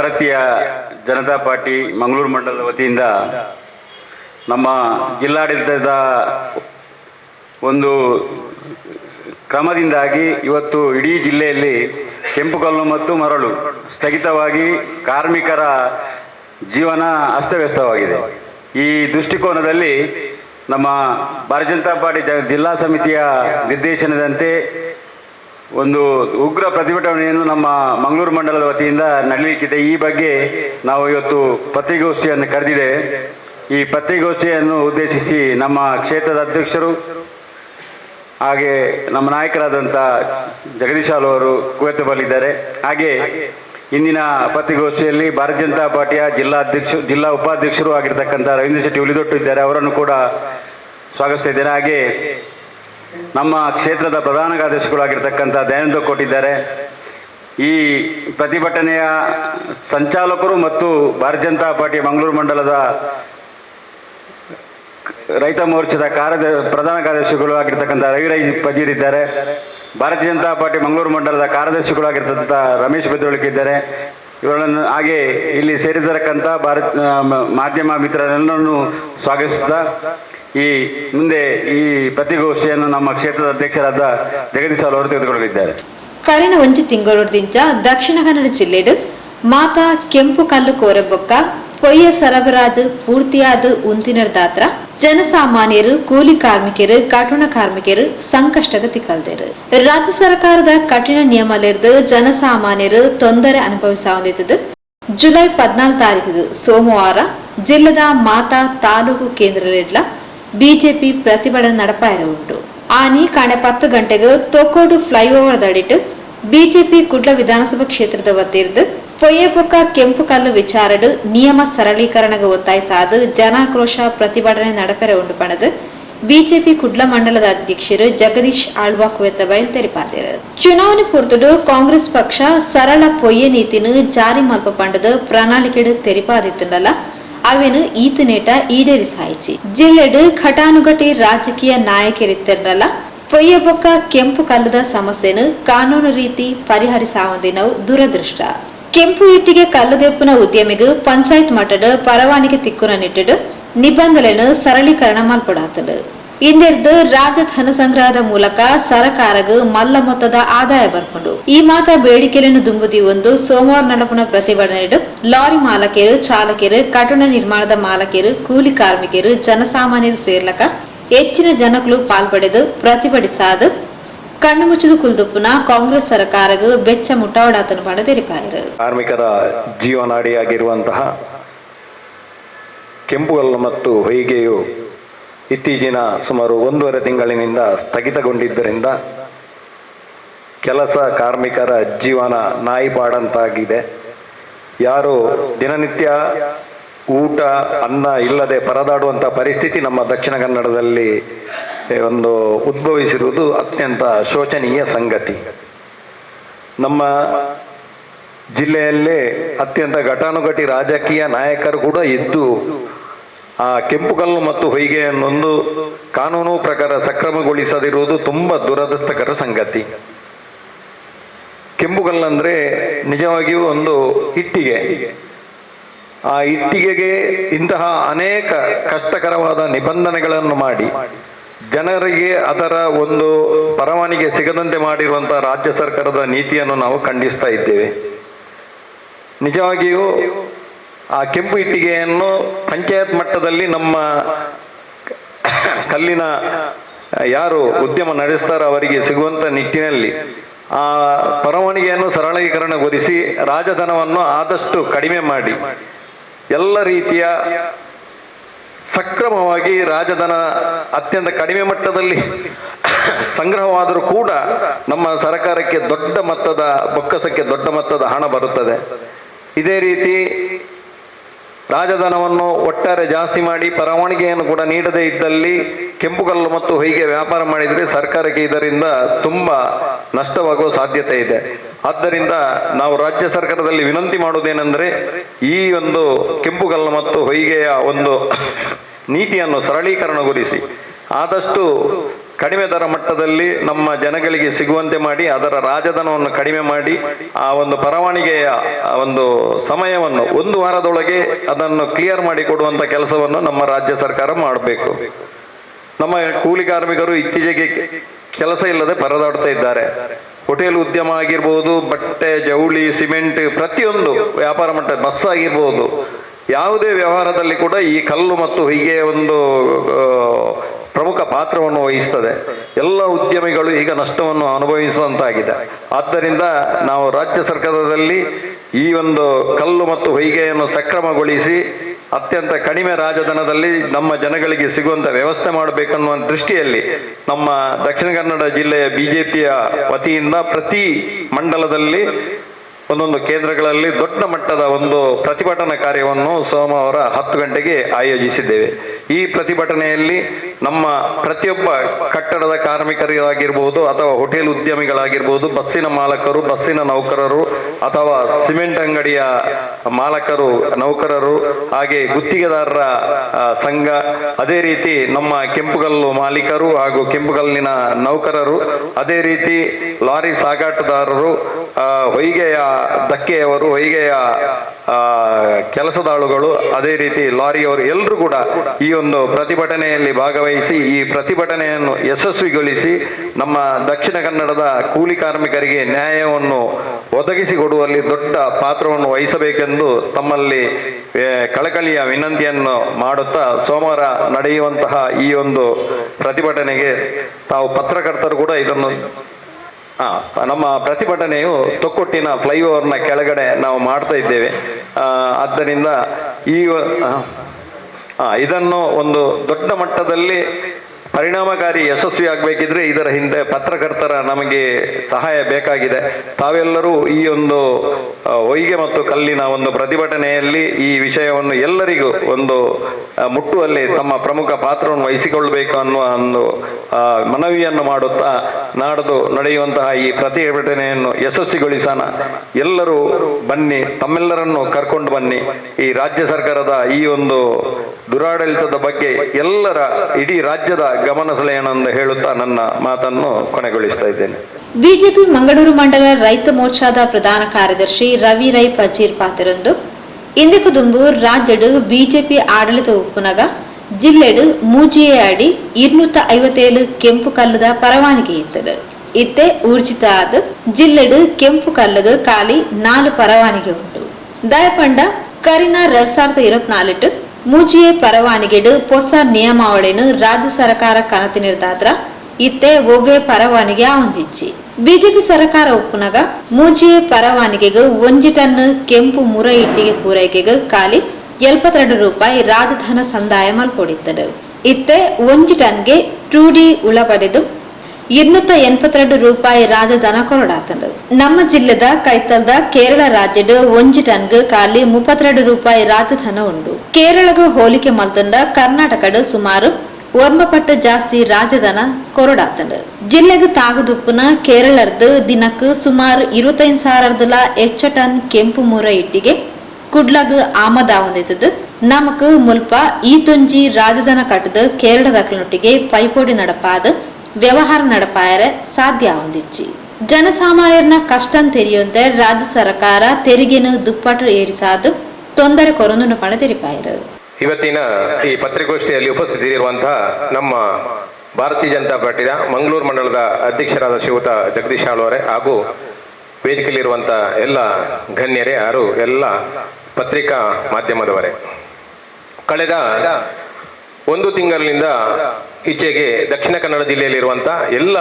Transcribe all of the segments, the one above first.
ಭಾರತೀಯ ಜನತಾ ಪಾರ್ಟಿ ಮಂಗಳೂರು ಮಂಡಲದ ವತಿಯಿಂದ ನಮ್ಮ ಜಿಲ್ಲಾಡಳಿತದ ಒಂದು ಕ್ರಮದಿಂದಾಗಿ ಇವತ್ತು ಇಡೀ ಜಿಲ್ಲೆಯಲ್ಲಿ ಕೆಂಪುಕಲ್ಲು ಮತ್ತು ಮರಳು ಸ್ಥಗಿತವಾಗಿ ಕಾರ್ಮಿಕರ ಜೀವನ ಅಸ್ತವ್ಯಸ್ತವಾಗಿದೆ. ಈ ದೃಷ್ಟಿಕೋನದಲ್ಲಿ ನಮ್ಮ ಭಾರತೀಯ ಜನತಾ ಪಾರ್ಟಿ ಜಿಲ್ಲಾ ಸಮಿತಿಯ ನಿರ್ದೇಶನದಂತೆ ಒಂದು ಉಗ್ರ ಪ್ರತಿಭಟನೆಯನ್ನು ನಮ್ಮ ಮಂಗಳೂರು ಮಂಡಲದ ವತಿಯಿಂದ ನಡೆಯಲಿಕ್ಕಿದೆ ಈ ಬಗ್ಗೆ ನಾವು ಇವತ್ತು ಪತ್ರಿಕಾಗೋಷ್ಠಿಯನ್ನು ಕರೆದಿದೆ. ಈ ಪತ್ರಿಕಾಗೋಷ್ಠಿಯನ್ನು ಉದ್ದೇಶಿಸಿ ನಮ್ಮ ಕ್ಷೇತ್ರದ ಅಧ್ಯಕ್ಷರು ಹಾಗೆ ನಮ್ಮ ನಾಯಕರಾದಂಥ ಜಗದೀಶ್ ಹಾಲು ಅವರು ಕುವೆತ ಬರಲಿದ್ದಾರೆ. ಹಾಗೆ ಇಂದಿನ ಪತ್ರಿಕಾಗೋಷ್ಠಿಯಲ್ಲಿ ಭಾರತೀಯ ಜನತಾ ಪಾರ್ಟಿಯ ಜಿಲ್ಲಾ ಅಧ್ಯಕ್ಷ, ಜಿಲ್ಲಾ ಉಪಾಧ್ಯಕ್ಷರು ಆಗಿರ್ತಕ್ಕಂಥ ರವೀಂದ್ರ ಶೆಟ್ಟಿ ಉಳಿದೊಟ್ಟು ಇದ್ದಾರೆ. ಅವರನ್ನು ಕೂಡ ಸ್ವಾಗತಿಸ್ತಾ ಹಾಗೆ ನಮ್ಮ ಕ್ಷೇತ್ರದ ಪ್ರಧಾನ ಕಾರ್ಯದರ್ಶಿಗಳಾಗಿರ್ತಕ್ಕಂಥ ದಯಾನಂದ ಕೊಟ್ಟಿದ್ದಾರೆ ಈ ಪ್ರತಿಭಟನೆಯ ಸಂಚಾಲಕರು ಮತ್ತು ಭಾರತೀಯ ಜನತಾ ಪಾರ್ಟಿ ಮಂಗಳೂರು ಮಂಡಲದ ರೈತ ಮೋರ್ಚಾದ ಕಾರ್ಯದ ಪ್ರಧಾನ ಕಾರ್ಯದರ್ಶಿಗಳು ಆಗಿರ್ತಕ್ಕಂಥ ರವಿರೈ ಪಜೀರ್ ಇದ್ದಾರೆ. ಭಾರತೀಯ ಜನತಾ ಪಾರ್ಟಿ ಮಂಗಳೂರು ಮಂಡಲದ ಕಾರ್ಯದರ್ಶಿಗಳು ಆಗಿರ್ತಕ್ಕಂಥ ರಮೇಶ್ ಬೆದ್ರೋಳಿಕೆ ಇದ್ದಾರೆ. ಇವರನ್ನು ಹಾಗೆ ಇಲ್ಲಿ ಸೇರಿದಿರಕ್ಕಂಥ ಭಾರತ ಮಾಧ್ಯಮ ಮಿತ್ರರೆಲ್ಲರನ್ನು ಸ್ವಾಗತಿಸುತ್ತಾ ಈ ಮುಂದೆ ಈ ಪತ್ರಿಕೋಷ್ಠಿಯನ್ನು ನಮ್ಮ ಕ್ಷೇತ್ರದ ಅಧ್ಯಕ್ಷರಾದ ಜಗದೀಶ್ ಅವರು ತೆಗೆದುಕೊಳ್ಳಲಿದ್ದಾರೆ. ಕರಿನ ಒಂಜಿ ತಿಂಗಳೂರದಿಂದ ದಕ್ಷಿಣ ಕನ್ನಡ ಜಿಲ್ಲೆಡು ಮಾತಾ ಕೆಂಪು ಕಲ್ಲು ಕೋರಬೊಕ್ಕ ಪೊಯ್ಯ ಸರಬರಾಜು ಪೂರ್ತಿಯಾದ ಉಂತಿನರ್ ದಾತ್ರ ಜನಸಾಮಾನ್ಯರು, ಕೂಲಿ ಕಾರ್ಮಿಕರು ಕಠಿಣ ಕಾರ್ಮಿಕರು ಸಂಕಷ್ಟಗ ತಿಕ್ಕಲ್ದೇರು ರಾಜ್ಯ ಸರ್ಕಾರದ ಕಠಿಣ ನಿಯಮಲಿರ್ದು ಜನಸಾಮಾನ್ಯರು ತೊಂದರೆ ಅನುಭವಿಸಾವಂದಿದ್ದು ಜುಲೈ ಪದ್ನಾಲ್ಕು ತಾರೀಕು ಸೋಮವಾರ ಜಿಲ್ಲದ ಮಾತಾ ತಾಲೂಕು ಕೇಂದ್ರಲಿಡ್ಲ ಬಿಜೆಪಿ ಪ್ರತಿಭಟನೆ ನಡಪಾಯಿರ ಉಂಟು ಆನಿ ಕಾಣೆ ಪತ್ತು ಗಂಟೆಗೆ ತೊಕ್ಕೋಡು ಫ್ಲೈಓವರ್ ದಡಿಟ್ಟು ಬಿಜೆಪಿ ಕುಡ್ಲ ವಿಧಾನಸಭಾ ಕ್ಷೇತ್ರದ ವತಿರ್ದು ಪೊಯ್ಯಬೊಕ್ಕ ಕೆಂಪು ಕಲ್ಲು ವಿಚಾರಡು ನಿಯಮ ಸರಳೀಕರಣಗೆ ಒತ್ತಾಯಿಸಾದು ಜನಾಕ್ರೋಶ ಪ್ರತಿಭಟನೆ ನಡಪೆರ ಉಂಡು ಪಣದು ಬಿಜೆಪಿ ಕುಡ್ಲ ಮಂಡಲದ ಅಧ್ಯಕ್ಷರು ಜಗದೀಶ್ ಆಳ್ವಾ ಕುವೆತ ಬಯಲ್ತೆರಿಪಾದಿರು ಚುನಾವಣೆ ಪೂರ್ತುಡು ಕಾಂಗ್ರೆಸ್ ಪಕ್ಷ ಸರಳ ಪೊಯ್ಯ ನೀತಿನ ಜಾರಿ ಮಲ್ಪ ಪಂಡದ ಪ್ರಣಾಳಿಕೆಡು ತೆರಿಪಾದಿತ್ತುಂಡಲ್ಲ. ಅವೇನು ಈತನೇಟ ಈಡೇರಿಸಾಯಿಚಿ ಜಿಲ್ಲೆಡ್ ಘಟಾನುಘಟಿ ರಾಜಕೀಯ ನಾಯಕರಿತ್ತಿರಲ್ಲ ಪೊಯ್ಯಬೊಕ್ಕ ಕೆಂಪು ಕಲ್ಲದ ಸಮಸ್ಯೆನು ಕಾನೂನು ರೀತಿ ಪರಿಹರಿಸಾವಂದಿನವು ದುರದೃಷ್ಟ. ಕೆಂಪು ಇಟ್ಟಿಗೆ ಕಲ್ಲದೆಪ್ಪುನ ಉದ್ಯಮಿಗೂ ಪಂಚಾಯತ್ ಮಟ್ಟದ ಪರವಾನಿಗೆ ತಿಕ್ಕುನ ನಿಟ್ಟಿಡು ನಿಬಂಧನೆಯನ್ನು ಸರಳೀಕರಣ ಮಲ್ಪಡಾತದು. ಇಂದೆರ್ದು ರಾಜ್ಯ ಧನ ಸಂಗ್ರಹದ ಮೂಲಕ ಸರಕಾರಗ ಮಲ್ಲ ಮೊತ್ತದ ಆದಾಯ ಬರ್ಕೊಂಡು ಈ ಮಾತ ಬೇಡಿಕೆಯನ್ನು ದುಂಬುದಿ ಒಂದು ಸೋಮವಾರ ನಡಪುನ ಪ್ರತಿಭಟನೆ ಲಾರಿ ಮಾಲಕರು ಚಾಲಕರು ಕಟ್ಟಡ ನಿರ್ಮಾಣದ ಮಾಲಕರು ಕೂಲಿ ಕಾರ್ಮಿಕರು, ಜನಸಾಮಾನ್ಯರು ಸೇರ್ಲಕ ಹೆಚ್ಚಿನ ಜನಗಳು ಪಾಲ್ಪಡೆದು ಪ್ರತಿಭಟಿಸಾದು. ಕಣ್ಣು ಮುಚ್ಚಿದ ಕುಲ್ದುಪ್ಪುನ ಕಾಂಗ್ರೆಸ್ ಸರ್ಕಾರಗ ಬೆಚ್ಚ ಮುಟ್ಟಾವಡಾತನ ಪಡ ತೆರಿಪಾಯರು ಕಾರ್ಮಿಕರ ಜೀವನಾಡಿಯಾಗಿರುವಂತಹ ಕೆಂಪುಗಲ್ಲು ಮತ್ತು ಹೊಯ್ಗೆಯು ಇತ್ತೀಚಿನ ಸುಮಾರು ಒಂದೂವರೆ ತಿಂಗಳಿನಿಂದ ಸ್ಥಗಿತಗೊಂಡಿದ್ದರಿಂದ ಕೆಲಸ ಕಾರ್ಮಿಕರ ಜೀವನ ನಾಯಿಪಾಡಂತಾಗಿದೆ. ಯಾರು ದಿನನಿತ್ಯ ಊಟ, ಅನ್ನ ಇಲ್ಲದೆ ಪರದಾಡುವಂಥ ಪರಿಸ್ಥಿತಿ ನಮ್ಮ ದಕ್ಷಿಣ ಕನ್ನಡದಲ್ಲಿ ಒಂದು ಉದ್ಭವಿಸಿರುವುದು ಅತ್ಯಂತ ಶೋಚನೀಯ ಸಂಗತಿ. ನಮ್ಮ ಜಿಲ್ಲೆಯಲ್ಲೇ ಅತ್ಯಂತ ಘಟಾನುಘಟಿ ರಾಜಕೀಯ ನಾಯಕರು ಕೂಡ ಇದ್ದು ಆ ಕೆಂಪುಗಲ್ಲು ಮತ್ತು ಹೊಯ್ಗೆಯನ್ನೊಂದು ಕಾನೂನು ಪ್ರಕಾರ ಸಕ್ರಮಗೊಳಿಸದಿರುವುದು ತುಂಬ ದುರದೃಷ್ಟಕರ ಸಂಗತಿ. ಕೆಂಪುಕಲ್ಲಂದ್ರೆ ನಿಜವಾಗಿಯೂ ಒಂದು ಇಟ್ಟಿಗೆ. ಆ ಇಟ್ಟಿಗೆಗೆ ಇಂತಹ ಅನೇಕ ಕಷ್ಟಕರವಾದ ನಿಬಂಧನೆಗಳನ್ನು ಮಾಡಿ, ಜನರಿಗೆ ಅದರ ಒಂದು ಪರವಾನಿಗೆ ಸಿಗದಂತೆ ಮಾಡಿರುವಂತಹ ರಾಜ್ಯ ಸರ್ಕಾರದ ನೀತಿಯನ್ನು ನಾವು ಖಂಡಿಸ್ತಾ ಇದ್ದೇವೆ. ನಿಜವಾಗಿಯೂ ಆ ಕೆಂಪು ಇಟ್ಟಿಗೆಯನ್ನು ಪಂಚಾಯತ್ ಮಟ್ಟದಲ್ಲಿ ನಮ್ಮ ಕಲ್ಲಿನ, ಯಾರು ಉದ್ಯಮ ನಡೆಸ್ತಾರೋ ಅವರಿಗೆ ಸಿಗುವಂಥ ನಿಟ್ಟಿನಲ್ಲಿ ಆ ಪರವಾನಿಗೆಯನ್ನು ಸರಳೀಕರಣಗೊಳಿಸಿ ರಾಜಧನವನ್ನು ಆದಷ್ಟು ಕಡಿಮೆ ಮಾಡಿ. ಎಲ್ಲ ರೀತಿಯ ಸಕ್ರಮವಾಗಿ ರಾಜಧನ ಅತ್ಯಂತ ಕಡಿಮೆ ಮಟ್ಟದಲ್ಲಿ ಸಂಗ್ರಹವಾದರೂ ಕೂಡ ನಮ್ಮ ಸರ್ಕಾರಕ್ಕೆ ದೊಡ್ಡ ಮೊತ್ತದ ಬೊಕ್ಕಸಕ್ಕೆ ದೊಡ್ಡ ಮೊತ್ತದ ಹಣ ಬರುತ್ತದೆ. ಇದೇ ರೀತಿ ರಾಜಧನವನ್ನು ಒಟ್ಟಾರೆ ಜಾಸ್ತಿ ಮಾಡಿ ಪರವಾನಗಿಯನ್ನು ಕೂಡ ನೀಡದೇ ಇದ್ದಲ್ಲಿ ಕೆಂಪುಗಲ್ಲು ಮತ್ತು ಹೊಯ್ಗೆ ವ್ಯಾಪಾರ ಮಾಡಿದರೆ ಸರ್ಕಾರಕ್ಕೆ ಇದರಿಂದ ತುಂಬ ನಷ್ಟವಾಗುವ ಸಾಧ್ಯತೆ ಇದೆ. ಆದ್ದರಿಂದ ನಾವು ರಾಜ್ಯ ಸರ್ಕಾರದಲ್ಲಿ ವಿನಂತಿ ಮಾಡುವುದೇನೆಂದರೆ ಈ ಒಂದು ಕೆಂಪುಗಲ್ಲು ಮತ್ತು ಹೊಯ್ಗೆಯ ಒಂದು ನೀತಿಯನ್ನು ಸರಳೀಕರಣಗೊಳಿಸಿ. ಆದಷ್ಟು ಕಡಿಮೆ ದರ ಮಟ್ಟದಲ್ಲಿ ನಮ್ಮ ಜನಗಳಿಗೆ ಸಿಗುವಂತೆ ಮಾಡಿ, ಅದರ ರಾಜಧನವನ್ನು ಕಡಿಮೆ ಮಾಡಿ, ಆ ಒಂದು ಪರವಾನಿಗೆಯ ಒಂದು ಸಮಯವನ್ನು ಒಂದು ವಾರದೊಳಗೆ ಅದನ್ನು ಕ್ಲಿಯರ್ ಮಾಡಿ ಕೊಡುವಂತ ಕೆಲಸವನ್ನು ನಮ್ಮ ರಾಜ್ಯ ಸರ್ಕಾರ ಮಾಡಬೇಕು. ನಮ್ಮ ಕೂಲಿ ಕಾರ್ಮಿಕರು ಇತ್ತೀಚೆಗೆ ಕೆಲಸ ಇಲ್ಲದೆ ಪರದಾಡ್ತಾ ಇದ್ದಾರೆ. ಹೋಟೆಲ್ ಉದ್ಯಮ ಆಗಿರ್ಬೋದು, ಬಟ್ಟೆ ಜವಳಿ ಸಿಮೆಂಟ್, ಪ್ರತಿಯೊಂದು ವ್ಯಾಪಾರ ಮಟ್ಟ ಬಸ್ ಆಗಿರ್ಬೋದು, ಯಾವುದೇ ವ್ಯವಹಾರದಲ್ಲಿ ಕೂಡ ಈ ಕಲ್ಲು ಮತ್ತು ಹೀಗೆ ಒಂದು ಪ್ರಮುಖ ಪಾತ್ರವನ್ನು ವಹಿಸ್ತದೆ. ಎಲ್ಲ ಉದ್ಯಮಿಗಳು ಈಗ ನಷ್ಟವನ್ನು ಅನುಭವಿಸುವಂತಾಗಿದೆ. ಆದ್ದರಿಂದ ನಾವು ರಾಜ್ಯ ಸರ್ಕಾರದಲ್ಲಿ ಈ ಒಂದು ಕಲ್ಲು ಮತ್ತು ಹೊಯ್ಗೆಯನ್ನು ಸಕ್ರಮಗೊಳಿಸಿ, ಅತ್ಯಂತ ಕಡಿಮೆ ರಾಜಧನದಲ್ಲಿ ನಮ್ಮ ಜನಗಳಿಗೆ ಸಿಗುವಂತ ವ್ಯವಸ್ಥೆ ಮಾಡಬೇಕನ್ನುವ ದೃಷ್ಟಿಯಲ್ಲಿ ನಮ್ಮ ದಕ್ಷಿಣ ಕನ್ನಡ ಜಿಲ್ಲೆಯ ಬಿಜೆಪಿಯ ವತಿಯಿಂದ ಪ್ರತಿ ಮಂಡಲದಲ್ಲಿ ಒಂದೊಂದು ಕೇಂದ್ರಗಳಲ್ಲಿ ದೊಡ್ಡ ಮಟ್ಟದ ಒಂದು ಪ್ರತಿಭಟನಾ ಕಾರ್ಯವನ್ನು ಸೋಮವಾರ ಹತ್ತು ಗಂಟೆಗೆ ಆಯೋಜಿಸಿದ್ದೇವೆ. ಈ ಪ್ರತಿಭಟನೆಯಲ್ಲಿ ನಮ್ಮ ಪ್ರತಿಯೊಬ್ಬ ಕಟ್ಟಡದ ಕಾರ್ಮಿಕರಾಗಿರ್ಬೋದು ಅಥವಾ ಹೋಟೆಲ್ ಉದ್ಯಮಿಗಳಾಗಿರ್ಬೋದು, ಬಸ್ಸಿನ ಮಾಲಕರು, ಬಸ್ಸಿನ ನೌಕರರು, ಅಥವಾ ಸಿಮೆಂಟ್ ಅಂಗಡಿಯ ಮಾಲಕರು, ನೌಕರರು, ಹಾಗೆ ಗುತ್ತಿಗೆದಾರರ ಸಂಘ, ಅದೇ ರೀತಿ ನಮ್ಮ ಕೆಂಪುಗಲ್ಲು ಮಾಲೀಕರು ಹಾಗೂ ಕೆಂಪುಗಲ್ಲಿನ ನೌಕರರು, ಅದೇ ರೀತಿ ಲಾರಿ ಸಾಗಾಟದಾರರು ಹೊಯ್ಗೆಯ ದಕ್ಕೆಯವರು, ಹೊಯ್ಗೆಯ ಕೆಲಸದಾಳುಗಳು, ಅದೇ ರೀತಿ ಲಾರಿಯವರು ಎಲ್ಲರೂ ಕೂಡ ಈ ಒಂದು ಪ್ರತಿಭಟನೆಯಲ್ಲಿ ಭಾಗವಹಿಸಿ, ಈ ಪ್ರತಿಭಟನೆಯನ್ನು ಯಶಸ್ವಿಗೊಳಿಸಿ ನಮ್ಮ ದಕ್ಷಿಣ ಕನ್ನಡದ ಕೂಲಿ ಕಾರ್ಮಿಕರಿಗೆ ನ್ಯಾಯವನ್ನು ಒದಗಿಸಿಕೊಡುವಲ್ಲಿ ದೊಡ್ಡ ಪಾತ್ರವನ್ನು ವಹಿಸಬೇಕೆಂದು ತಮ್ಮಲ್ಲಿ ಕಳಕಳಿಯ ವಿನಂತಿಯನ್ನು ಮಾಡುತ್ತಾ ಸೋಮವಾರ ನಡೆಯುವಂತಹ ಈ ಒಂದು ಪ್ರತಿಭಟನೆಗೆ ತಾವು ಪತ್ರಕರ್ತರು ಕೂಡ ಇದನ್ನು ನಮ್ಮ ಪ್ರತಿಭಟನೆಯು ತೊಕ್ಕೊಟ್ಟಿನ ಫ್ಲೈಓವರ್ನ ಕೆಳಗಡೆ ನಾವು ಮಾಡ್ತಾ ಇದ್ದೇವೆ. ಆದ್ದರಿಂದ ಈ ಇದನ್ನು ಒಂದು ದೊಡ್ಡ ಮಟ್ಟದಲ್ಲಿ ಪರಿಣಾಮಕಾರಿ ಯಶಸ್ವಿ ಆಗಬೇಕಿದ್ರೆ ಇದರ ಹಿಂದೆ ಪತ್ರಕರ್ತರ ನಮಗೆ ಸಹಾಯ ಬೇಕಾಗಿದೆ. ತಾವೆಲ್ಲರೂ ಈ ಒಂದು ಹೊಯ್ಗೆ ಮತ್ತು ಕಲ್ಲಿನ ಒಂದು ಪ್ರತಿಭಟನೆಯಲ್ಲಿ ಈ ವಿಷಯವನ್ನು ಎಲ್ಲರಿಗೂ ಒಂದು ಮುಟ್ಟುವಲ್ಲಿ ತಮ್ಮ ಪ್ರಮುಖ ಪಾತ್ರವನ್ನು ವಹಿಸಿಕೊಳ್ಳಬೇಕು ಅನ್ನುವ ಒಂದು ಮನವಿಯನ್ನು ಮಾಡುತ್ತಾ ನಾಡ್ದು ನಡೆಯುವಂತಹ ಈ ಪ್ರತಿಭಟನೆಯನ್ನು ಯಶಸ್ವಿಗೊಳಿಸೋಣ. ಎಲ್ಲರೂ ಬನ್ನಿ, ತಮ್ಮೆಲ್ಲರನ್ನು ಕರ್ಕೊಂಡು ಬನ್ನಿ. ಈ ರಾಜ್ಯ ಸರ್ಕಾರದ ಈ ಒಂದು ದುರಾಡಳಿತದ ಬಗ್ಗೆ ಎಲ್ಲರ ಇಡೀ ರಾಜ್ಯದ ಗಮನ ಹೇಳುತ್ತಾ ನನ್ನ ಮಾತನ್ನು ಕೊನೆಗೊಳಿಸ್ತಾ ಇದ್ದೇನೆ. ಬಿಜೆಪಿ ಮಂಗಳೂರು ಮಂಡಲ ರೈತ ಮೋರ್ಚಾದ ಪ್ರಧಾನ ಕಾರ್ಯದರ್ಶಿ ರವಿ ರೈ ಪಜೀರ್ ಪಾತಿರಂದು ಇಂದಕದುಂಬು ರಾಜ್ಯಡು, ಬಿಜೆಪಿ ಆಡಳಿತ ಉಪ್ಪುನಗ, ಜಿಲ್ಲೆಡು ಮೂಜಿಯೇ ಅಡಿ ಇರ್ನೂತ ಐವತ್ತೇಳು ಕೆಂಪು ಕಲ್ಲದ ಪರವಾನಗಿ ಇತ್ತದು. ಇತ್ತೆ ಊರ್ಜಿತ ಆದ ಜಿಲ್ಲೆಡು ಕೆಂಪು ಕಲ್ಲದ ಖಾಲಿ ನಾಲ್ಕು ಪರವಾನಗಿ ಉಂಟು. ದಯಪಂಡ ಕರಿನ ಎರಡ್ ಸಾವಿರದ ಮೂಜಿಯೆ ಪರವಾನಿಗೆಡು ಹೊಸ ನಿಯಮಾವಳಿನು ರಾಜ್ಯ ಸರ್ಕಾರ ಕನತಿನಿರ್ದಾದ್ರ ಇತ್ತೆ ಒವ್ವೆ ಪರವಾನಿಗೆ ಆವಂದಿಚ್ಚಿ ಬಿಜೆಪಿ ಸರ್ಕಾರ ಒಪ್ಪುನಗ ಮೂಜಿಯೆ ಪರವಾನಿಗೆಗೆ ಒಂಜಿ ಟನ್ ಕೆಂಪು ಮುರ ಇಟ್ಟಿಗೆ ಪೂರೈಕೆಗೆ ಖಾಲಿ ಎಲ್ಪತ್ತೆರಡು ರೂಪಾಯಿ ರಾಜಧನ ಸಂದಾಯ ಮಲ್ಪೊಡಿತ್ತದೆ ಇತ್ತೆ ಒಂಜಿ ಟನ್ಗೆ ಟೂ ಡಿ ಉಳ ಪಡೆದು ಇನ್ನೂತ್ತ ಎನ್ಪತ್ತೆರಡು ರೂಪಾಯಿ ರಾಜಧನ ಕೊರಡಾತಂದು. ನಮ್ಮ ಜಿಲ್ಲೆದ ಕೈತಲ್ದ ಕೇರಳ ರಾಜ್ಯದ ಒಂಜಿ ಟನ್ಗ್ ಖಾಲಿ ಮುಪ್ಪತ್ತೆರಡು ರೂಪಾಯಿ ರಾಜಧನ ಉಂಡು ಕೇರಳಗ ಹೋಲಿಕೆ ಮಲ್ತಂದ ಕರ್ನಾಟಕದ ಸುಮಾರು ಒರ್ಮಪಟ್ಟು ಜಾಸ್ತಿ ರಾಜಧನ ಕೊರಡಾತಂಡು ಜಿಲ್ಲೆಗೆ ತಾಗುದುಪ್ಪುನ ಕೇರಳದ ದಿನಕ್ಕೆ ಸುಮಾರು ಇರುವತ್ತೈದು ಸಾವಿರದಲ ಹೆಚ್ಚ ಟನ್ ಕೆಂಪು ಮೂರ ಇಟ್ಟಿಗೆ ಕುಡ್ಲಗ್ ಆಮದ ಹೊಂದಿದ್ದು ನಮಕ್ ಮುಲ್ಪ ಈ ತುಂಜಿ ರಾಜಧನ ಕಟ್ಟದ ಕೇರಳದಕ್ಕನೊಟ್ಟಿಗೆ ಪೈಪೋಡಿ ನಡಪಾದ ವ್ಯವಹಾರ ನಡಪಾಯರೆ ಸಾಧ್ಯ ಹೊಂದಿಚ್ಚಿ ಜನಸಾಮಾನ್ಯರನ್ನ ಕಷ್ಟ ತೆರೆಯುವಂತೆ ರಾಜ್ಯ ಸರ್ಕಾರ ತೆರಿಗೆನ ದುಪ್ಪಟ್ಟು ಏರಿಸಾದು ತೊಂದರೆ ಕೊರೊಂದು ಪಣ ತೆರಿಪಾಯರು. ಇವತ್ತಿನ ಈ ಪತ್ರಿಕೋಷ್ಠಿಯಲ್ಲಿ ಉಪಸ್ಥಿತರಿರುವಂತಹ ನಮ್ಮ ಭಾರತೀಯ ಜನತಾ ಪಾರ್ಟಿಯ ಮಂಗಳೂರು ಮಂಡಲದ ಅಧ್ಯಕ್ಷರಾದ ಶಿವತ ಜಗದೀಶ್ ಆಳ್ವರೆ ಹಾಗೂ ವೇದಿಕೆಯಲ್ಲಿರುವಂತಹ ಎಲ್ಲ ಗಣ್ಯರೇ ಯಾರು ಎಲ್ಲ ಪತ್ರಿಕಾ ಮಾಧ್ಯಮದವರೇ. ಕಳೆದ ಒಂದು ತಿಂಗಳಿನಿಂದ ಈಚೆಗೆ ದಕ್ಷಿಣ ಕನ್ನಡ ಜಿಲ್ಲೆಯಲ್ಲಿರುವಂಥ ಎಲ್ಲ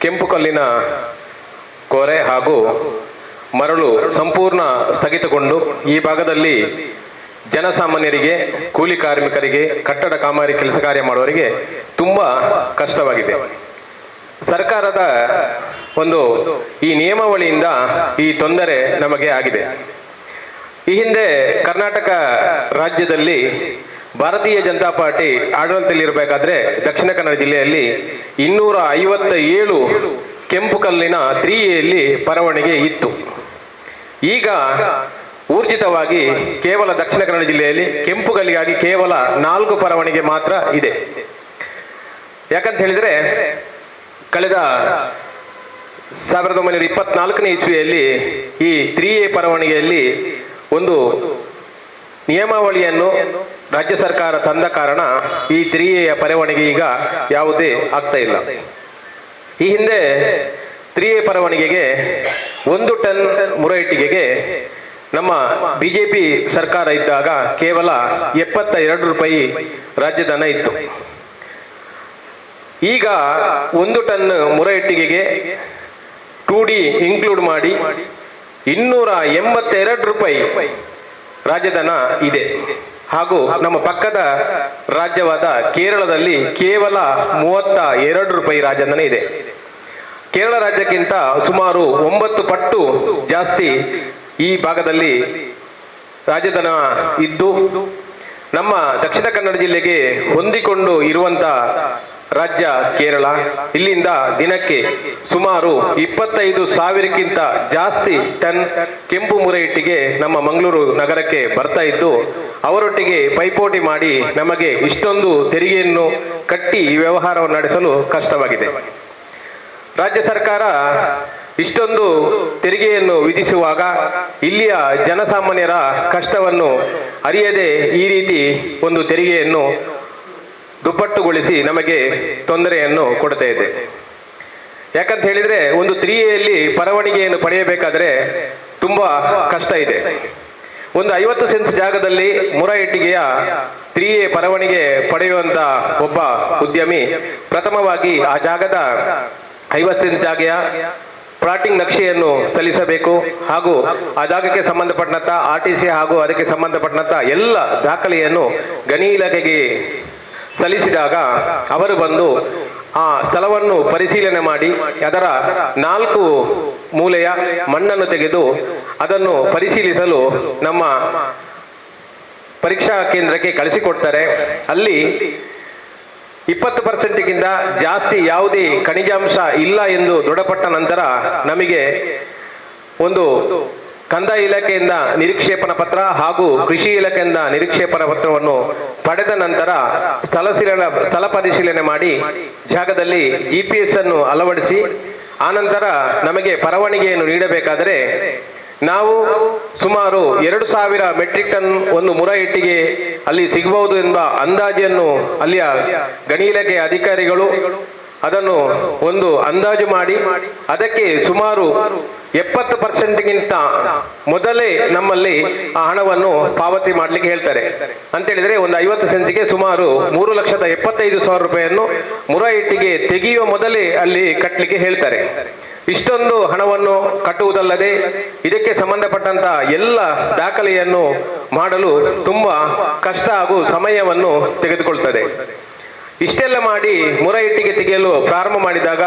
ಕೆಂಪು ಕಲ್ಲಿನ ಕೋರೆ ಹಾಗೂ ಮರಳು ಸಂಪೂರ್ಣ ಸ್ಥಗಿತಗೊಂಡು ಈ ಭಾಗದಲ್ಲಿ ಜನಸಾಮಾನ್ಯರಿಗೆ, ಕೂಲಿ ಕಾರ್ಮಿಕರಿಗೆ, ಕಟ್ಟಡ ಕಾಮಗಾರಿ ಕೆಲಸ ಕಾರ್ಯ ಮಾಡುವವರಿಗೆ ತುಂಬ ಕಷ್ಟವಾಗಿದೆ. ಸರ್ಕಾರದ ಒಂದು ಈ ನಿಯಮಾವಳಿಯಿಂದ ಈ ತೊಂದರೆ ನಮಗೆ ಆಗಿದೆ. ಈ ಹಿಂದೆ ಕರ್ನಾಟಕ ರಾಜ್ಯದಲ್ಲಿ ಭಾರತೀಯ ಜನತಾ ಪಾರ್ಟಿ ಆಡಳಿತದಲ್ಲಿರಬೇಕಾದ್ರೆ ದಕ್ಷಿಣ ಕನ್ನಡ ಜಿಲ್ಲೆಯಲ್ಲಿ ಇನ್ನೂರ ಐವತ್ತ ಏಳು ಕೆಂಪು ಕಲ್ಲಿನ ತ್ರೀ ಪರವಣಿಗೆ ಇತ್ತು. ಈಗ ಊರ್ಜಿತವಾಗಿ ಕೇವಲ ದಕ್ಷಿಣ ಕನ್ನಡ ಜಿಲ್ಲೆಯಲ್ಲಿ ಕೆಂಪು ಕಲ್ಲಿಗಾಗಿ ಕೇವಲ ನಾಲ್ಕು ಪರವಣಿಗೆ ಮಾತ್ರ ಇದೆ. ಯಾಕಂತ ಹೇಳಿದ್ರೆ ಕಳೆದ ಸಾವಿರದ ಒಂಬೈನೂರ ಇಪ್ಪತ್ನಾಲ್ಕನೇ ಇಸ್ವಿಯಲ್ಲಿ ಈ ತ್ರೀ ಎ ಬರವಣಿಗೆಯಲ್ಲಿ ಒಂದು ನಿಯಮಾವಳಿಯನ್ನು ರಾಜ್ಯ ಸರ್ಕಾರ ತಂದ ಕಾರಣ ಈ ತ್ರಿಯೆಯ ಪರವಣಿಗೆ ಈಗ ಯಾವುದೇ ಆಗ್ತಾ ಇಲ್ಲ. ಈ ಹಿಂದೆ ತ್ರಿಯೆ ಪರವಣಿಗೆಗೆ ಒಂದು ಟನ್ ಮುರ ಇಟ್ಟಿಗೆಗೆ ನಮ್ಮ ಬಿಜೆಪಿ ಸರ್ಕಾರ ಇದ್ದಾಗ ಕೇವಲ ಎಪ್ಪತ್ತ ಎರಡು ರೂಪಾಯಿ ರಾಜ್ಯದನ ಇತ್ತು. ಈಗ ಒಂದು ಟನ್ ಮುರ ಇಟ್ಟಿಗೆಗೆ ಟೂ ಡಿ ಇನ್ಕ್ಲೂಡ್ ಮಾಡಿ ಇನ್ನೂರ ಎಂಬತ್ತೆರಡು ರೂಪಾಯಿ ರಾಜಧನ ಇದೆ. ಹಾಗೂ ನಮ್ಮ ಪಕ್ಕದ ರಾಜ್ಯವಾದ ಕೇರಳದಲ್ಲಿ ಕೇವಲ ಮೂವತ್ತ ಎರಡು ರೂಪಾಯಿ ರಾಜಧನ ಇದೆ. ಕೇರಳ ರಾಜ್ಯಕ್ಕಿಂತ ಸುಮಾರು ಒಂಬತ್ತು ಪಟ್ಟು ಜಾಸ್ತಿ ಈ ಭಾಗದಲ್ಲಿ ರಾಜಧನ ಇದ್ದು ನಮ್ಮ ದಕ್ಷಿಣ ಕನ್ನಡ ಜಿಲ್ಲೆಗೆ ಹೊಂದಿಕೊಂಡು ಇರುವಂತ ರಾಜ್ಯ ಕೇರಳ. ಇಲ್ಲಿಂದ ದಿನಕ್ಕೆ ಸುಮಾರು ಇಪ್ಪತ್ತೈದು ಸಾವಿರಕ್ಕಿಂತ ಜಾಸ್ತಿ ಟನ್ ಕೆಂಪು ಮುರೆಯಿಟ್ಟಿಗೆ ನಮ್ಮ ಮಂಗಳೂರು ನಗರಕ್ಕೆ ಬರ್ತಾ ಇದ್ದು, ಅವರೊಟ್ಟಿಗೆ ಪೈಪೋಟಿ ಮಾಡಿ ನಮಗೆ ಇಷ್ಟೊಂದು ತೆರಿಗೆಯನ್ನು ಕಟ್ಟಿ ವ್ಯವಹಾರವನ್ನು ನಡೆಸಲು ಕಷ್ಟವಾಗಿದೆ. ರಾಜ್ಯ ಸರ್ಕಾರ ಇಷ್ಟೊಂದು ತೆರಿಗೆಯನ್ನು ವಿಧಿಸುವಾಗ ಇಲ್ಲಿಯ ಜನಸಾಮಾನ್ಯರ ಕಷ್ಟವನ್ನು ಅರಿಯದೆ ಈ ರೀತಿ ಒಂದು ತೆರಿಗೆಯನ್ನು ದುಪ್ಪಟ್ಟುಗೊಳಿಸಿ ನಮಗೆ ತೊಂದರೆಯನ್ನು ಕೊಡ್ತಾ ಇದೆ. ಯಾಕಂತ ಹೇಳಿದ್ರೆ ಒಂದು ತ್ರೀಯಲ್ಲಿ ಪರವಣಿಗೆಯನ್ನು ಪಡೆಯಬೇಕಾದ್ರೆ ತುಂಬಾ ಕಷ್ಟ ಇದೆ. ಒಂದು ಐವತ್ತು ಸೆನ್ಸ್ ಜಾಗದಲ್ಲಿ ಮುರ ಇಟ್ಟಿಗೆಯ ತ್ರೀ ಪರವಣಿಗೆ ಪಡೆಯುವಂತ ಒಬ್ಬ ಉದ್ಯಮಿ ಪ್ರಥಮವಾಗಿ ಆ ಜಾಗದ ಐವತ್ತು ಸೆನ್ಸ್ ಜಾಗೆಯ ಪ್ಲಾಟಿಂಗ್ ನಕ್ಷೆಯನ್ನು ಸಲ್ಲಿಸಬೇಕು. ಹಾಗೂ ಆ ಜಾಗಕ್ಕೆ ಸಂಬಂಧಪಟ್ಟಂತ ಆರ್ ಟಿ ಸಿ ಹಾಗೂ ಅದಕ್ಕೆ ಸಂಬಂಧಪಟ್ಟಂತ ಎಲ್ಲ ದಾಖಲೆಯನ್ನು ಗಣಿ ಇಲಾಖೆಗೆ ಸಲ್ಲಿಸಿದಾಗ ಅವರು ಬಂದು ಆ ಸ್ಥಳವನ್ನು ಪರಿಶೀಲನೆ ಮಾಡಿ ಅದರ ನಾಲ್ಕು ಮೂಲೆಯ ಮಣ್ಣನ್ನು ತೆಗೆದು ಅದನ್ನು ಪರಿಶೀಲಿಸಲು ನಮ್ಮ ಪರೀಕ್ಷಾ ಕೇಂದ್ರಕ್ಕೆ ಕಳಿಸಿಕೊಡ್ತಾರೆ ಅಲ್ಲಿ ಇಪ್ಪತ್ತು ಪರ್ಸೆಂಟ್ಗಿಂತ ಜಾಸ್ತಿ ಯಾವುದೇ ಖನಿಜಾಂಶ ಇಲ್ಲ ಎಂದು ದೃಢಪಟ್ಟ ನಂತರ ನಮಗೆ ಒಂದು ಕಂದಾಯ ಇಲಾಖೆಯಿಂದ ನಿರೀಕ್ಷೇಪಣ ಪತ್ರ ಹಾಗೂ ಕೃಷಿ ಇಲಾಖೆಯಿಂದ ನಿರೀಕ್ಷೇಪಣ ಪತ್ರವನ್ನು ಪಡೆದ ನಂತರ ಸ್ಥಳ ಸ್ಥಳ ಪರಿಶೀಲನೆ ಮಾಡಿ ಜಾಗದಲ್ಲಿ ಎಸ್ ಅನ್ನು ಅಳವಡಿಸಿ ಆನಂತರ ನಮಗೆ ಪರವಾನಗಿಯನ್ನು ನೀಡಬೇಕಾದರೆ ನಾವು ಸುಮಾರು ಎರಡು ಸಾವಿರ ಮೆಟ್ರಿಕ್ ಟನ್ ಒಂದು ಮುರ ಇಟ್ಟಿಗೆ ಅಲ್ಲಿ ಸಿಗಬಹುದು ಎಂಬ ಅಂದಾಜನ್ನು ಅಲ್ಲಿಯ ಗಣಿ ಇಲಾಖೆಯ ಅಧಿಕಾರಿಗಳು ಅದನ್ನು ಒಂದು ಅಂದಾಜು ಮಾಡಿ, ಅದಕ್ಕೆ ಸುಮಾರು ಎಪ್ಪತ್ತು ಪರ್ಸೆಂಟ್ಗಿಂತ ಮೊದಲೇ ನಮ್ಮಲ್ಲಿ ಆ ಹಣವನ್ನು ಪಾವತಿ ಮಾಡಲಿಕ್ಕೆ ಹೇಳ್ತಾರೆ. ಅಂತ ಹೇಳಿದ್ರೆ ಒಂದು ಐವತ್ತು ಸೆಂಟಿಗೆ ಸುಮಾರು ಮೂರು ಲಕ್ಷದ ಎಪ್ಪತ್ತೈದು ಸಾವಿರ ರೂಪಾಯಿಯನ್ನು ಮುರಾಯಿಟ್ಟಿಗೆ ತೆಗೆಯುವ ಮೊದಲೇ ಅಲ್ಲಿ ಕಟ್ಟಲಿಕ್ಕೆ ಹೇಳ್ತಾರೆ. ಇಷ್ಟೊಂದು ಹಣವನ್ನು ಕಟ್ಟುವುದಲ್ಲದೆ ಇದಕ್ಕೆ ಸಂಬಂಧಪಟ್ಟಂತ ಎಲ್ಲ ದಾಖಲೆಯನ್ನು ಮಾಡಲು ತುಂಬಾ ಕಷ್ಟ ಹಾಗೂ ಸಮಯವನ್ನು ತೆಗೆದುಕೊಳ್ತದೆ. ಇಷ್ಟೆಲ್ಲ ಮಾಡಿ ಮುರ ಇಟ್ಟಿಗೆ ತೆಗೆಯಲು ಪ್ರಾರಂಭ ಮಾಡಿದಾಗ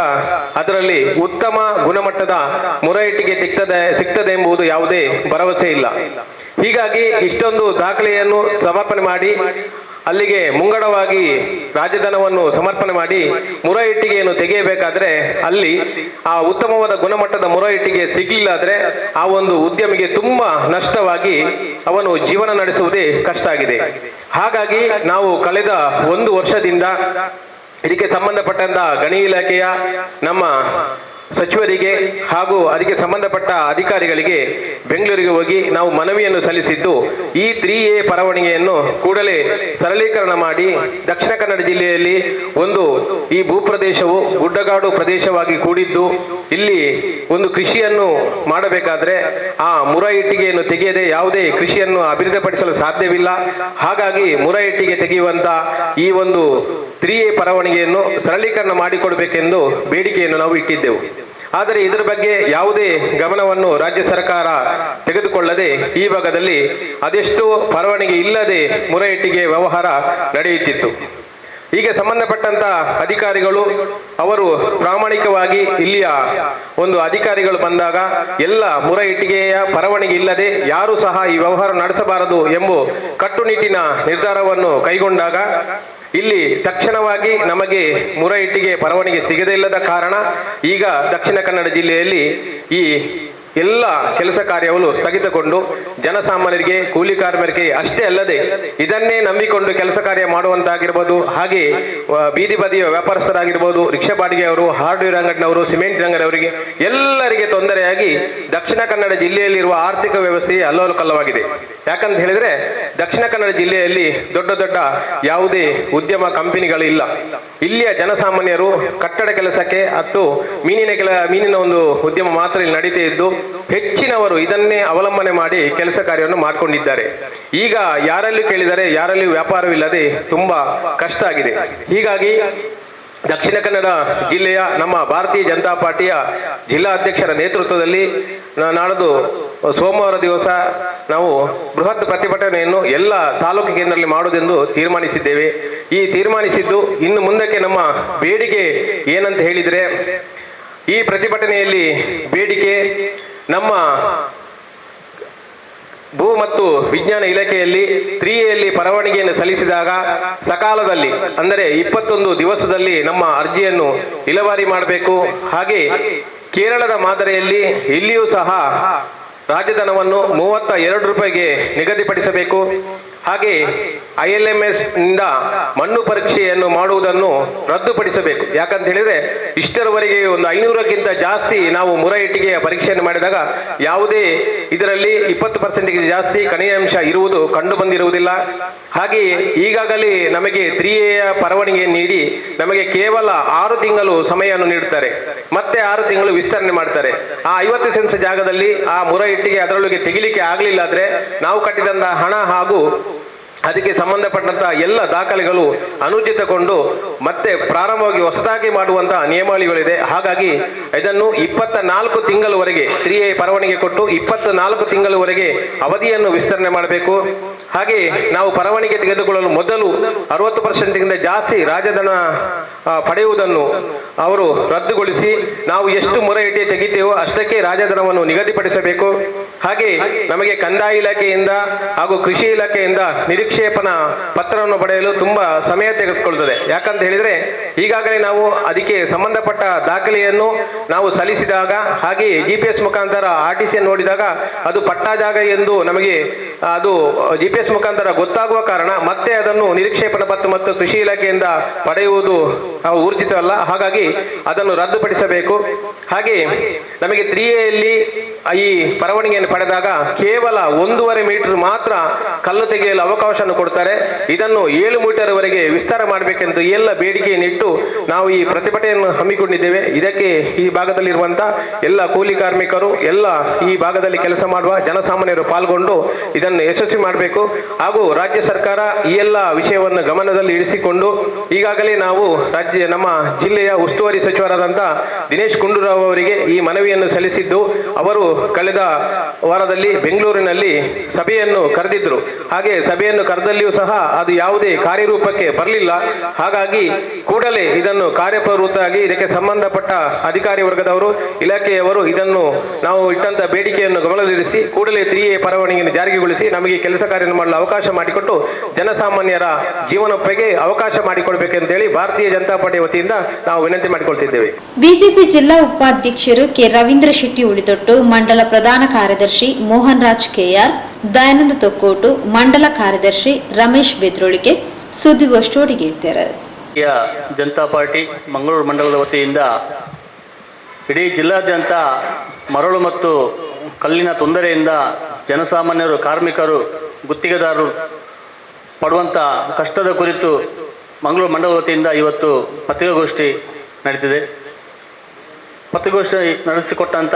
ಅದರಲ್ಲಿ ಉತ್ತಮ ಗುಣಮಟ್ಟದ ಮುರ ಇಟ್ಟಿಗೆ ಸಿಗ್ತದೆ ಸಿಗ್ತದೆ ಎಂಬುದು ಯಾವುದೇ ಭರವಸೆ ಇಲ್ಲ. ಹೀಗಾಗಿ ಇಷ್ಟೊಂದು ದಾಖಲೆಯನ್ನು ಸಮರ್ಪಣೆ ಮಾಡಿ ಅಲ್ಲಿಗೆ ಮುಂಗಡವಾಗಿ ರಾಜಧನವನ್ನು ಸಮರ್ಪಣೆ ಮಾಡಿ ಮುರ ಇಟ್ಟಿಗೆಯನ್ನು ತೆಗೆಯಬೇಕಾದ್ರೆ ಅಲ್ಲಿ ಆ ಉತ್ತಮವಾದ ಗುಣಮಟ್ಟದ ಮುರ ಇಟ್ಟಿಗೆ ಸಿಗ್ಲಿಲ್ಲ ಆದ್ರೆ ಆ ಒಂದು ಉದ್ಯಮಿಗೆ ತುಂಬಾ ನಷ್ಟವಾಗಿ ಅವನು ಜೀವನ ನಡೆಸುವುದೇ ಕಷ್ಟ ಆಗಿದೆ. ಹಾಗಾಗಿ ನಾವು ಕಳೆದ ಒಂದು ವರ್ಷದಿಂದ ಇದಕ್ಕೆ ಸಂಬಂಧಪಟ್ಟಂತಹ ಗಣಿ ಇಲಾಖೆಯ ನಮ್ಮ ಸಚಿವರಿಗೆ ಹಾಗೂ ಅದಕ್ಕೆ ಸಂಬಂಧಪಟ್ಟ ಅಧಿಕಾರಿಗಳಿಗೆ ಬೆಂಗಳೂರಿಗೆ ಹೋಗಿ ನಾವು ಮನವಿಯನ್ನು ಸಲ್ಲಿಸಿದ್ದು, ಈ ತ್ರೀ ಎ ಪರವಣಿಗೆಯನ್ನು ಕೂಡಲೇ ಸರಳೀಕರಣ ಮಾಡಿ ದಕ್ಷಿಣ ಕನ್ನಡ ಜಿಲ್ಲೆಯಲ್ಲಿ ಒಂದು ಈ ಭೂಪ್ರದೇಶವು ಗುಡ್ಡಗಾಡು ಪ್ರದೇಶವಾಗಿ ಕೂಡಿದ್ದು, ಇಲ್ಲಿ ಒಂದು ಕೃಷಿಯನ್ನು ಮಾಡಬೇಕಾದ್ರೆ ಆ ಮುರ ಇಟ್ಟಿಗೆಯನ್ನು ತೆಗೆಯದೆ ಯಾವುದೇ ಕೃಷಿಯನ್ನು ಅಭಿವೃದ್ಧಿಪಡಿಸಲು ಸಾಧ್ಯವಿಲ್ಲ. ಹಾಗಾಗಿ ಮುರ ಇಟ್ಟಿಗೆ ತೆಗೆಯುವಂತ ಈ ಒಂದು ತ್ರೀ ಎ ಪರವಾನಗಿಯನ್ನು ಸರಳೀಕರಣ ಮಾಡಿಕೊಡಬೇಕೆಂದು ಬೇಡಿಕೆಯನ್ನು ನಾವು ಇಟ್ಟಿದ್ದೆವು. ಆದರೆ ಇದರ ಬಗ್ಗೆ ಯಾವುದೇ ಗಮನವನ್ನು ರಾಜ್ಯ ಸರ್ಕಾರ ತೆಗೆದುಕೊಳ್ಳದೆ ಈ ಭಾಗದಲ್ಲಿ ಅದೆಷ್ಟು ಪರವಣಿಗೆ ಇಲ್ಲದೆ ಮುರ ಇಟ್ಟಿಗೆ ವ್ಯವಹಾರ ನಡೆಯುತ್ತಿತ್ತು. ಹೀಗೆ ಸಂಬಂಧಪಟ್ಟಂತ ಅಧಿಕಾರಿಗಳು, ಅವರು ಪ್ರಾಮಾಣಿಕವಾಗಿ ಇಲ್ಲಿಯ ಒಂದು ಅಧಿಕಾರಿಗಳು ಬಂದಾಗ ಎಲ್ಲ ಮುರ ಇಟ್ಟಿಗೆಯ ಪರವಾನಗಿ ಇಲ್ಲದೆ ಯಾರು ಸಹ ಈ ವ್ಯವಹಾರ ನಡೆಸಬಾರದು ಎಂಬ ಕಟ್ಟುನಿಟ್ಟಿನ ನಿರ್ಧಾರವನ್ನು ಕೈಗೊಂಡಾಗ ಇಲ್ಲಿ ತಕ್ಷಣವಾಗಿ ನಮಗೆ ಮುರ ಇಟ್ಟಿಗೆ ಸಿಗದೇ ಇಲ್ಲದ ಕಾರಣ ಈಗ ದಕ್ಷಿಣ ಕನ್ನಡ ಜಿಲ್ಲೆಯಲ್ಲಿ ಈ ಎಲ್ಲ ಕೆಲಸ ಕಾರ್ಯಗಳು ಸ್ಥಗಿತಗೊಂಡು ಜನಸಾಮಾನ್ಯರಿಗೆ, ಕೂಲಿ ಕಾರ್ಮಿಕರಿಗೆ ಅಷ್ಟೇ ಅಲ್ಲದೆ ಇದನ್ನೇ ನಂಬಿಕೊಂಡು ಕೆಲಸ ಕಾರ್ಯ ಮಾಡುವಂತಾಗಿರ್ಬೋದು, ಹಾಗೆ ಬೀದಿ ಬದಿಯ ವ್ಯಾಪಾರಸ್ಥರಾಗಿರ್ಬೋದು, ರಿಕ್ಷಾ ಬಾಡಿಗೆಯವರು ಹಾರ್ಡ್ವೇರ್ ಅಂಗಡಿನವರು, ಸಿಮೆಂಟ್ ಅಂಗಡಿಯವರಿಗೆ ಎಲ್ಲರಿಗೆ ತೊಂದರೆಯಾಗಿ ದಕ್ಷಿಣ ಕನ್ನಡ ಜಿಲ್ಲೆಯಲ್ಲಿರುವ ಆರ್ಥಿಕ ವ್ಯವಸ್ಥೆಯೇ ಅಲ್ಲೋಲಕಲ್ಲವಾಗಿದೆ. ಯಾಕಂತ ಹೇಳಿದ್ರೆ ದಕ್ಷಿಣ ಕನ್ನಡ ಜಿಲ್ಲೆಯಲ್ಲಿ ದೊಡ್ಡ ದೊಡ್ಡ ಯಾವುದೇ ಉದ್ಯಮ ಕಂಪನಿಗಳು ಇಲ್ಲ. ಇಲ್ಲಿಯ ಜನಸಾಮಾನ್ಯರು ಕಟ್ಟಡ ಕೆಲಸಕ್ಕೆ ಮತ್ತು ಮೀನಿನ ಕೆಲ, ಮೀನಿನ ಒಂದು ಉದ್ಯಮ ಮಾತ್ರ ಇಲ್ಲಿ ನಡೀತಾ ಇದ್ದು ಹೆಚ್ಚಿನವರು ಇದನ್ನೇ ಅವಲಂಬನೆ ಮಾಡಿ ಕೆಲಸ ಕಾರ್ಯವನ್ನು ಮಾಡಿಕೊಂಡಿದ್ದಾರೆ. ಈಗ ಯಾರಲ್ಲೂ ಕೇಳಿದರೆ ಯಾರಲ್ಲಿ ವ್ಯಾಪಾರವಿಲ್ಲದೆ ತುಂಬಾ ಕಷ್ಟ ಆಗಿದೆ. ಹೀಗಾಗಿ ದಕ್ಷಿಣ ಕನ್ನಡ ಜಿಲ್ಲೆಯ ನಮ್ಮ ಭಾರತೀಯ ಜನತಾ ಪಾರ್ಟಿಯ ಜಿಲ್ಲಾ ಅಧ್ಯಕ್ಷರ ನೇತೃತ್ವದಲ್ಲಿ ನಾಡದು ಸೋಮವಾರ ದಿವಸ ನಾವು ಬೃಹತ್ ಪ್ರತಿಭಟನೆಯನ್ನು ಎಲ್ಲ ತಾಲೂಕು ಕೇಂದ್ರದಲ್ಲಿ ಮಾಡುವುದೆಂದು ತೀರ್ಮಾನಿಸಿದ್ದೇವೆ. ಈ ತೀರ್ಮಾನಿಸಿದ್ದು ಇನ್ನು ಮುಂದಕ್ಕೆ ನಮ್ಮ ಬೇಡಿಕೆ ಏನಂತ ಹೇಳಿದರೆ, ಈ ಪ್ರತಿಭಟನೆಯಲ್ಲಿ ಬೇಡಿಕೆ ನಮ್ಮ ಭೂ ಮತ್ತು ವಿಜ್ಞಾನ ಇಲಾಖೆಯಲ್ಲಿ ಪರವಾನಿಗೆಯನ್ನು ಪರವಾನಗಿಯನ್ನು ಸಲ್ಲಿಸಿದಾಗ ಸಕಾಲದಲ್ಲಿ, ಅಂದರೆ ಇಪ್ಪತ್ತೊಂದು ದಿವಸದಲ್ಲಿ ನಮ್ಮ ಅರ್ಜಿಯನ್ನು ಇಲವಾರಿ ಮಾಡಬೇಕು. ಹಾಗೆ ಕೇರಳದ ಮಾದರಿಯಲ್ಲಿ ಇಲ್ಲಿಯೂ ಸಹ ರಾಜಧನವನ್ನು ಮೂವತ್ತ ಎರಡು ರೂಪಾಯಿಗೆ ನಿಗದಿಪಡಿಸಬೇಕು. ಹಾಗೆ ಐ ಎಲ್ ಎಂ ಎಸ್ನಿಂದ ಮಣ್ಣು ಪರೀಕ್ಷೆಯನ್ನು ಮಾಡುವುದನ್ನು ರದ್ದುಪಡಿಸಬೇಕು. ಯಾಕಂತ ಹೇಳಿದ್ರೆ ಇಷ್ಟರವರೆಗೆ ಒಂದು ಐನೂರಕ್ಕಿಂತ ಜಾಸ್ತಿ ನಾವು ಮುರ ಇಟ್ಟಿಗೆಯ ಪರೀಕ್ಷೆಯನ್ನು ಮಾಡಿದಾಗ ಯಾವುದೇ ಇದರಲ್ಲಿ ಇಪ್ಪತ್ತು ಪರ್ಸೆಂಟ್ಗೆ ಜಾಸ್ತಿ ಕನಿಯಾಂಶ ಇರುವುದು ಕಂಡು ಬಂದಿರುವುದಿಲ್ಲ ಹಾಗೆ ಈಗಾಗಲೇ ನಮಗೆ ತ್ರೀ ಎಯ ಪರವಾನಗಿ ನೀಡಿ ನಮಗೆ ಕೇವಲ ಆರು ತಿಂಗಳು ಸಮಯವನ್ನು ನೀಡುತ್ತಾರೆ. ಮತ್ತೆ ಆರು ತಿಂಗಳು ವಿಸ್ತರಣೆ ಮಾಡ್ತಾರೆ. ಆ ಐವತ್ತು ಸೆನ್ಸ್ ಜಾಗದಲ್ಲಿ ಆ ಮುರ ಇಟ್ಟಿಗೆ ಅದರೊಳಗೆ ತೆಗಿಲಿಕ್ಕೆ ಆಗಲಿಲ್ಲ ಆದ್ರೆ ನಾವು ಕಟ್ಟಿದಂತಹ ಹಣ ಹಾಗೂ ಅದಕ್ಕೆ ಸಂಬಂಧಪಟ್ಟಂತಹ ಎಲ್ಲ ದಾಖಲೆಗಳು ಅನುಚಿತಗೊಂಡು ಮತ್ತೆ ಪ್ರಾರಂಭವಾಗಿ ಹೊಸದಾಗಿ ಮಾಡುವಂತಹ ನಿಯಮಾವಳಿಗಳಿದೆ. ಹಾಗಾಗಿ ಇದನ್ನು ಇಪ್ಪತ್ತ ನಾಲ್ಕು ತಿಂಗಳವರೆಗೆ, ಸ್ತ್ರೀಯ ಪರವಣಿಗೆ ಕೊಟ್ಟು ಇಪ್ಪತ್ತ ನಾಲ್ಕು ತಿಂಗಳವರೆಗೆ ಅವಧಿಯನ್ನು ವಿಸ್ತರಣೆ ಮಾಡಬೇಕು. ಹಾಗೆ ನಾವು ಪರವಾನಿಗೆ ತೆಗೆದುಕೊಳ್ಳಲು ಮೊದಲು ಅರವತ್ತು ಪರ್ಸೆಂಟ್ಗಿಂತ ಜಾಸ್ತಿ ರಾಜಧನ ಪಡೆಯುವುದನ್ನು ಅವರು ರದ್ದುಗೊಳಿಸಿ ನಾವು ಎಷ್ಟು ಮೊರೆ ಇಟ್ಟಿ ತೆಗಿತೇವೋ ಅಷ್ಟಕ್ಕೆ ರಾಜಧನವನ್ನು ನಿಗದಿಪಡಿಸಬೇಕು. ಹಾಗೆ ನಮಗೆ ಕಂದಾಯ ಇಲಾಖೆಯಿಂದ ಹಾಗೂ ಕೃಷಿ ಇಲಾಖೆಯಿಂದ ನಿರೀಕ್ಷೇಪನ ಪತ್ರವನ್ನು ಪಡೆಯಲು ತುಂಬಾ ಸಮಯ ತೆಗೆದುಕೊಳ್ಳುತ್ತದೆ. ಯಾಕಂತ ಹೇಳಿದ್ರೆ ಈಗಾಗಲೇ ನಾವು ಅದಕ್ಕೆ ಸಂಬಂಧಪಟ್ಟ ದಾಖಲೆಯನ್ನು ನಾವು ಸಲ್ಲಿಸಿದಾಗ ಹಾಗೆ ಜಿ ಪಿ ಎಸ್ ಮುಖಾಂತರ ಆರ್ ಟಿ ಸಿ ನೋಡಿದಾಗ ಅದು ಪಟ್ಟಾ ಜಾಗ ಎಂದು ನಮಗೆ ಅದು ಜಿ ಪಿ ಎಸ್ ಮುಖಾಂತರ ಗೊತ್ತಾಗುವ ಕಾರಣ ಮತ್ತೆ ಅದನ್ನು ನಿರೀಕ್ಷೇಪಣ ಪತ್ರ ಮತ್ತು ಕೃಷಿ ಇಲಾಖೆಯಿಂದ ಪಡೆಯುವುದು ಊರ್ಜಿತವಲ್ಲ. ಹಾಗಾಗಿ ಅದನ್ನು ರದ್ದುಪಡಿಸಬೇಕು. ಹಾಗೆ ನಮಗೆ ತ್ರೀ ಎಲ್ಲಿ ಈ ಪರವಣಿಗೆಯನ್ನು ಪಡೆದಾಗ ಕೇವಲ ಒಂದೂವರೆ ಮೀಟರ್ ಮಾತ್ರ ಕಲ್ಲು ತೆಗೆಯಲು ಅವಕಾಶವನ್ನು ಕೊಡ್ತಾರೆ. ಇದನ್ನು ಏಳು ಮೀಟರ್ ವರೆಗೆ ವಿಸ್ತಾರ ಮಾಡಬೇಕೆಂದು ಎಲ್ಲ ಬೇಡಿಕೆಯನ್ನಿಟ್ಟು ನಾವು ಈ ಪ್ರತಿಭಟನೆಯನ್ನು ಹಮ್ಮಿಕೊಂಡಿದ್ದೇವೆ. ಇದಕ್ಕೆ ಈ ಭಾಗದಲ್ಲಿರುವಂತಹ ಎಲ್ಲ ಕೂಲಿ ಕಾರ್ಮಿಕರು, ಎಲ್ಲ ಈ ಭಾಗದಲ್ಲಿ ಕೆಲಸ ಮಾಡುವ ಜನಸಾಮಾನ್ಯರು ಪಾಲ್ಗೊಂಡು ಇದನ್ನು ಯಶಸ್ವಿ ಮಾಡಬೇಕು. ಹಾಗೂ ರಾಜ್ಯ ಸರ್ಕಾರ ಈ ಎಲ್ಲ ವಿಷಯವನ್ನು ಗಮನದಲ್ಲಿ ಇರಿಸಿಕೊಂಡು ಈಗಾಗಲೇ ನಾವು ರಾಜ್ಯ ನಮ್ಮ ಜಿಲ್ಲೆಯ ಉಸ್ತುವಾರಿ ಸಚಿವರಾದಂಥ ದಿನೇಶ್ ಗುಂಡೂರಾವ್ ಅವರಿಗೆ ಈ ಮನವಿಯನ್ನು ಸಲ್ಲಿಸಿದ್ದು, ಅವರು ಕಳೆದ ವಾರದಲ್ಲಿ ಬೆಂಗಳೂರಿನಲ್ಲಿ ಸಭೆಯನ್ನು ಕರೆದಿದ್ದರು. ಹಾಗೆ ಸಭೆಯನ್ನು ಕರೆದಲ್ಲಿಯೂ ಸಹ ಅದು ಯಾವುದೇ ಕಾರ್ಯರೂಪಕ್ಕೆ ಬರಲಿಲ್ಲ. ಹಾಗಾಗಿ ಕೂಡಲೇ ಇದನ್ನು ಕಾರ್ಯಪ್ರವೃತ್ತಾಗಿ ಇದಕ್ಕೆ ಸಂಬಂಧಪಟ್ಟ ಅಧಿಕಾರಿ ವರ್ಗದವರು, ಇಲಾಖೆಯವರು ಇದನ್ನು ನಾವು ಇಟ್ಟಂತ ಬೇಡಿಕೆಯನ್ನು ಗಮನದಲ್ಲಿರಿಸಿ ಕೂಡಲೇ ತ್ರೀ ಎ ಪರವಾನಗಿಯನ್ನು ಜಾರಿಗೊಳಿಸಿ ನಮಗೆ ಕೆಲಸ ಕಾರ್ಯ ಮಾಡಲು ಅವಕಾಶ ಮಾಡಿಕೊಟ್ಟು ಜನಸಾಮಾನ್ಯರ ಜೀವನೊಪ್ಪಿಗೆ ಅವಕಾಶ ಮಾಡಿಕೊಡ್ಬೇಕೆಂತೇಳಿ ಭಾರತೀಯ ಜನತಾ ಪಾರ್ಟಿ ವತಿಯಿಂದ ನಾವು ವಿನಂತಿ ಮಾಡಿಕೊಳ್ತಿದ್ದೇವೆ. ಬಿಜೆಪಿ ಜಿಲ್ಲಾ ಉಪಾಧ್ಯಕ್ಷರು ಕೆ ರವೀಂದ್ರ ಶೆಟ್ಟಿ ಉಳಿದೊಟ್ಟು ಮಂಡಲ ಪ್ರಧಾನ ಕಾರ್ಯದರ್ಶಿ ಮೋಹನ್ ರಾಜ್ ಕೆಆರ್, ದಯಾನಂದ ತೊಕ್ಕೋಟು, ಮಂಡಲ ಕಾರ್ಯದರ್ಶಿ ರಮೇಶ್ ಬೆದ್ರೋಳಿಗೆ ಸುದ್ದಿಗೋಷ್ಠಿಗೆ ಭಾರತೀಯ ಜನತಾ ಪಾರ್ಟಿ ಮಂಗಳೂರು ಮಂಡಲದ ವತಿಯಿಂದ ಇಡೀ ಜಿಲ್ಲಾದ್ಯಂತ ಮರಳು ಮತ್ತು ಕಲ್ಲಿನ ತೊಂದರೆಯಿಂದ ಜನಸಾಮಾನ್ಯರು, ಕಾರ್ಮಿಕರು, ಗುತ್ತಿಗೆದಾರರು ಪಡುವಂಥ ಕಷ್ಟದ ಕುರಿತು ಮಂಗಳೂರು ಮಂಡಲ ವತಿಯಿಂದ ಇವತ್ತು ಪತ್ರಿಕಾಗೋಷ್ಠಿ ನಡೀತಿದೆ. ಪತ್ರಿಕಾಗೋಷ್ಠಿ ನಡೆಸಿಕೊಟ್ಟಂಥ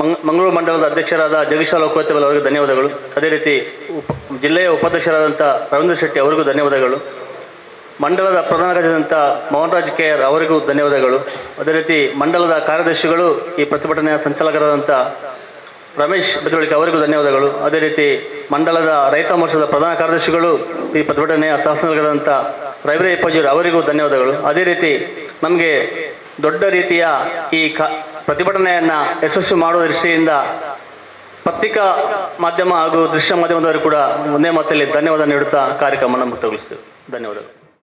ಮಂಗ್, ಮಂಗಳೂರು ಮಂಡಲದ ಅಧ್ಯಕ್ಷರಾದ ಜಗದೀಶ್ವರ ಕೋತೆಬಲ್ ಅವರಿಗೆ ಧನ್ಯವಾದಗಳು. ಅದೇ ರೀತಿ ಜಿಲ್ಲೆಯ ಉಪಾಧ್ಯಕ್ಷರಾದಂಥ ರವೀಂದ್ರ ಶೆಟ್ಟಿ ಅವರಿಗೂ ಧನ್ಯವಾದಗಳು. ಮಂಡಲದ ಪ್ರಧಾನ ಕಾರ್ಯದಂಥ ಮೋಹನ್ ರಾಜ್ ಕೆ ಆರ್ ಅವರಿಗೂ ಧನ್ಯವಾದಗಳು. ಅದೇ ರೀತಿ ಮಂಡಲದ ಕಾರ್ಯದರ್ಶಿಗಳು ಈ ಪ್ರತಿಭಟನೆಯ ಸಂಚಾಲಕರಾದಂಥ ರಮೇಶ್ ಬೆದರಳಿಕೆ ಅವರಿಗೂ ಧನ್ಯವಾದಗಳು. ಅದೇ ರೀತಿ ಮಂಡಲದ ರೈತ ಮೋರ್ಚಾದ ಪ್ರಧಾನ ಕಾರ್ಯದರ್ಶಿಗಳು ಈ ಪ್ರತಿಭಟನೆಯ ಶಾಸನಗಳಾದಂಥ ರವಿರೇ ಪಜೂರ್ ಅವರಿಗೂ ಧನ್ಯವಾದಗಳು. ಅದೇ ರೀತಿ ನಮಗೆ ದೊಡ್ಡ ರೀತಿಯ ಈ ಕ ಪ್ರತಿಭಟನೆಯನ್ನು ಯಶಸ್ವಿ ಮಾಡುವ ದೃಷ್ಟಿಯಿಂದ ಪತ್ರಿಕಾ ಮಾಧ್ಯಮ ಹಾಗೂ ದೃಶ್ಯ ಮಾಧ್ಯಮದವರು ಕೂಡ ಒಂದೇ ಮಾತಲ್ಲಿ ಧನ್ಯವಾದ ನೀಡುತ್ತಾ ಕಾರ್ಯಕ್ರಮವನ್ನು ಮುಕ್ತಗೊಳಿಸ್ತೇವೆ. ಧನ್ಯವಾದಗಳು.